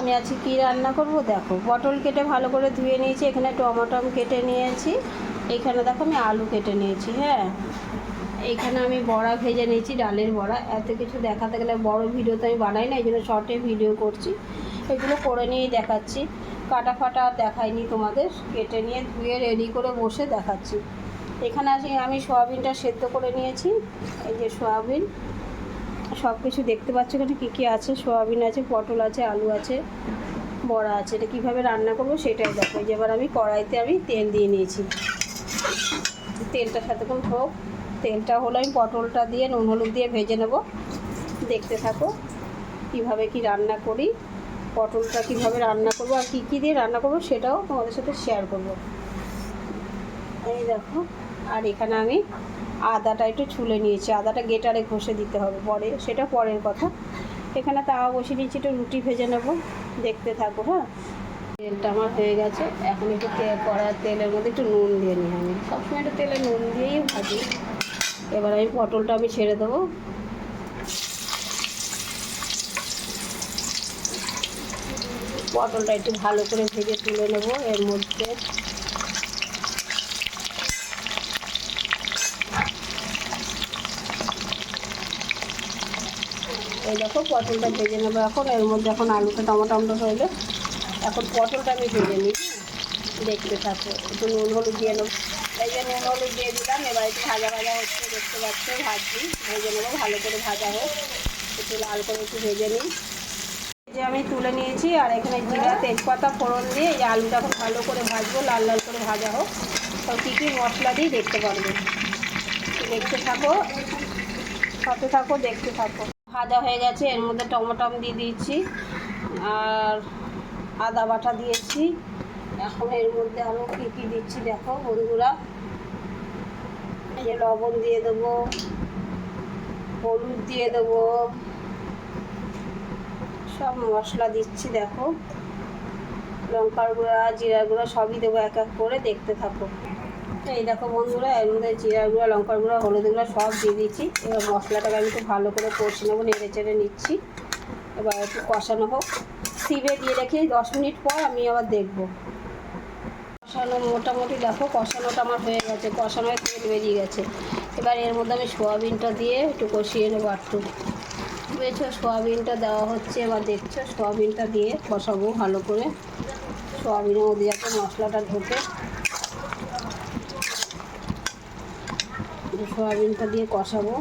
আমি আজকে কী রান্না করব? দেখো, পটল কেটে ভালো করে ধুয়ে নিয়েছি। এখানে টমাটম কেটে নিয়েছি। এখানে দেখো আমি আলু কেটে নিয়েছি হ্যাঁ। এখানে আমি বড়া ভেজে নিয়েছি, ডালের বড়া। এত কিছু দেখাতে গেলে বড় ভিডিও তো আমি বানাই না, এই জন্য শর্টে ভিডিও করছি। এগুলো করে নিয়েই দেখাচ্ছি। কাটা ফাটা দেখাইনি তোমাদের। কেটে নিয়ে ধুয়ে রেডি করে বসে দেখাচ্ছি। এখানে আসি, আমি সয়াবিনটা সেদ্ধ করে নিয়েছি। এই যে সয়াবিন। সব কিছু দেখতে পাচ্ছ এখানে কী কী আছে? সোয়াবিন আছে, পটল আছে, আলু আছে, বড়া আছে। এটা কীভাবে রান্না করব সেটাই দেখো। যে এবার আমি কড়াইতে আমি তেল দিয়ে নিয়েছি। তেলটা সাথেক্ষণ হোক তেলটা হলো আমি পটলটা দিয়ে, নুন হলুদ দিয়ে ভেজে নেব। দেখতে থাকো কীভাবে কি রান্না করি, পটলটা কীভাবে রান্না করব আর কী কী দিয়ে রান্না করব সেটাও তোমাদের সাথে শেয়ার করব। এই দেখো, আর এখানে আমি আদাটা একটু ছুলে নিয়েছি, আদাটা গেটারে ঘষে দিতে হবে পরে, সেটা পরের কথা। এখানে তাওয়া বসিয়ে নিয়েছি, একটু রুটি ভেজে নেব, দেখতে থাকো হ্যাঁ। তেলটা আমার হয়ে গেছে, এখন একটু তেল কড়ার তেলের মধ্যে একটু নুন দিয়ে নিই আমি। সবসময় একটু তেলে নুন দিয়েই ভাজি। এবার আমি পটলটা আমি ছেড়ে দেবো। পটলটা একটু ভালো করে ভেজে তুলে নেব, এর মধ্যে এই দেখো, পটলটা ভেজে নেব এখন। এর মধ্যে এখন আলুটা টমাটো হইলে এখন পটলটা আমি ভেজে নিই। হ্যাঁ? দেখতে থাকো, একটু নুন হলুদ দিয়ে নেব। এই যে নুন হলুদ দিয়ে দিলাম, এবার একটু ভাজা ভাজা হচ্ছে, দেখতে পাচ্ছ ভাজি ভেজে নেব, ভালো করে ভাজা হোক। একটু লাল করে একটু ভেজে নিই। যে আমি তুলে নিয়েছি, আর এখানে জিরা, তেজপাতা, ফোড়ন দিয়ে এই আলুটা এখন ভালো করে ভাজবো, লাল লাল করে ভাজা হোক। তো কী কী মশলা দিই দেখতে পারবে? দেখতে থাকো, সাথে থাকো, দেখতে থাকো। ভাজা হয়ে গেছে, এর মধ্যে টমেটম দিয়ে দিয়েছি আর আদা বাটা দিয়েছি। এখন এর মধ্যে আরও কী কী দিচ্ছি দেখো বন্ধুরা। এই যে লবণ দিয়ে দেবো, হলুদ দিয়ে দেবো, সব মশলা দিচ্ছি দেখো। লঙ্কার গুঁড়া জিরা গুঁড়া সবই দেবো এক এক করে, দেখতে থাকো। এই দেখো বন্ধুরা, এর মধ্যে জিরার গুঁড়া, লঙ্কার গুঁড়া হলুদ গুঁড়া সব দিয়ে দিচ্ছি। এবার মশলাটাকে আমি একটু ভালো করে কষে নেব, নেড়ে চেড়ে নিচ্ছি। এবার একটু কষানো হোক। সিবে দিয়ে রেখে দশ মিনিট পর আমি আবার দেখব। কষানো মোটামুটি দেখো, কষানোটা আমার হয়ে গেছে, কষানো হয়ে তেল বেরিয়ে গেছে। এবার এর মধ্যে আমি সোয়াবিনটা দিয়ে একটু কষিয়ে নেব একটু বুঝেছ সোয়াবিনটা দেওয়া হচ্ছে, এবার দেখছ, সোয়াবিনটা দিয়ে কষাবো ভালো করে। সোয়াবিনের মধ্যে যাতে মশলাটা ঢোকে। সোয়াবিনটা দিয়ে কষাবো।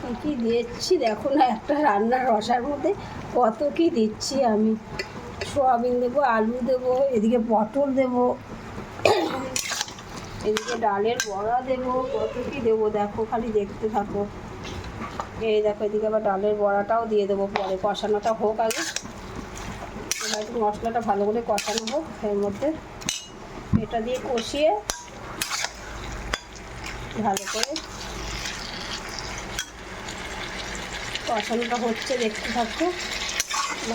কী কী দিচ্ছি দেখো না, একটা রান্নার রসার মধ্যে কত কী দিচ্ছি আমি। সোয়াবিন দেবো, আলু দেবো, এদিকে পটল দেবো, এদিকে ডালের বড়া দেবো, কত কি দেবো দেখো, খালি দেখতে থাকো। এই দেখো, এদিকে আবার ডালের বড়াটাও দিয়ে দেবো পরে, কষানোটা হোক আগে। মশলাটা ভালো করে কষানো হোক, এর মধ্যে। এটা দিয়ে কষিয়ে ভালো করে। কষানোটা হচ্ছে, দেখতে থাকো।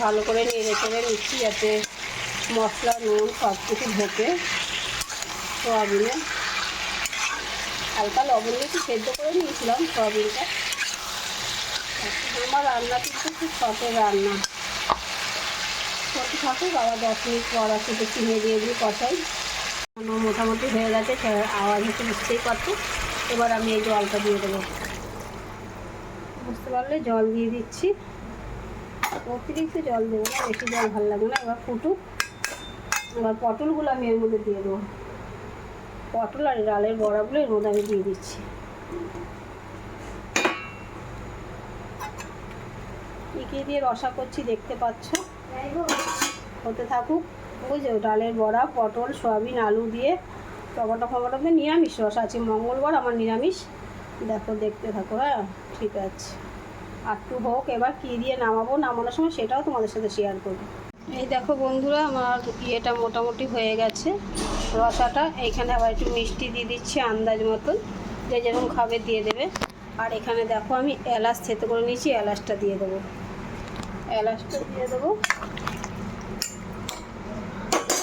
ভালো করে নেড়ে চেড়ে নিচ্ছি যাতে মশলা, নুন সব কিছু ঢোকে। সোয়াবিনে। হালকা লবণ একটু সেদ্ধ করে নিয়েছিলাম সোয়াবিনটা। আমার রান্না কিন্তু খুব শখের রান্না। করতে থাকুক আবার দশ মিনিট পর একটু চিনে দিয়ে দিই কষাই। মোটামুটি হয়ে গেছে আওয়াজ হচ্ছে বুঝতেই পারছ। এবার আমি এই জলটা দিয়ে দেবো। বুঝতে পারলে? জল দিয়ে দিচ্ছি। অতিরিক্ত জল দেবো না বেশি জল ভালো লাগে না এবার ফুটুক। এবার পটলগুলো আমি এর মধ্যে দিয়ে দেবো। পটল আর ডালের বড়াগুলো এর মধ্যে আমি দিয়ে দিচ্ছি। কী কী দিয়ে রসা করছি দেখতে পাচ্ছ? হতে থাকুক। বুঝছ ডালের বড়া পটল সয়াবিন আলু দিয়ে টমেটো ফমেটো দিয়ে নিরামিষ রসা আছে। মঙ্গলবার আমার নিরামিষ। দেখো, দেখতে থাকো হ্যাঁ? ঠিক আছে। একটু হোক, এবার কী দিয়ে নামাবো, নামানোর সময় সেটাও তোমাদের সাথে শেয়ার করব। এই দেখো বন্ধুরা, আমার ইয়েটা মোটামুটি হয়ে গেছে। রসাটা এইখানে আবার একটু মিষ্টি দিয়ে দিচ্ছি আন্দাজ মতন। যে যেরকম খাবে দিয়ে দেবে। আর এখানে দেখো, আমি এলাচ থেতে করে নিয়েছি, এলাচটা দিয়ে দেবো। এলাচটা দিয়ে দেবো।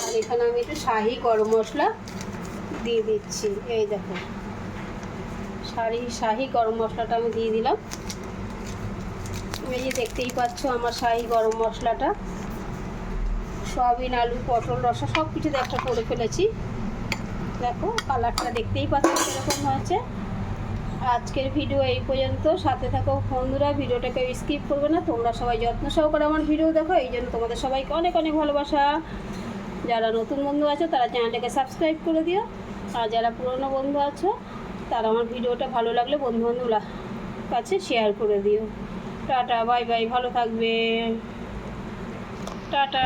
আর এখানে আমি একটু শাহি গরম মশলা দিয়ে দিচ্ছি। এই দেখো। শাড়ি, শাহি গরম মশলাটা আমি দিয়ে দিলাম। এই দেখতেই পাচ্ছ আমার শাহি গরম মশলাটা। সয়াবিন, আলু, পটল, রসা সব কিছুতে একটা করে ফেলেছি। দেখো, কালারটা দেখতেই পাচ্ছ কীরকম হয়েছে। আজকের ভিডিও এই পর্যন্ত। সাথে থাকো বন্ধুরা, ভিডিওটাকে স্কিপ করবে না। তোমরা সবাই যত্ন সহকারে আমার ভিডিও দেখো। এই জন্য তোমাদের সবাইকে অনেক অনেক ভালোবাসা। যারা নতুন বন্ধু আছো, তারা চ্যানেলটাকে সাবস্ক্রাইব করে দিও। আর যারা পুরনো বন্ধু আছো, তারা আমার ভিডিওটা ভালো লাগলে বন্ধু বান্ধবরা কাছে শেয়ার করে দিও। টাটা বাই বাই ভালো থাকবে টাটা।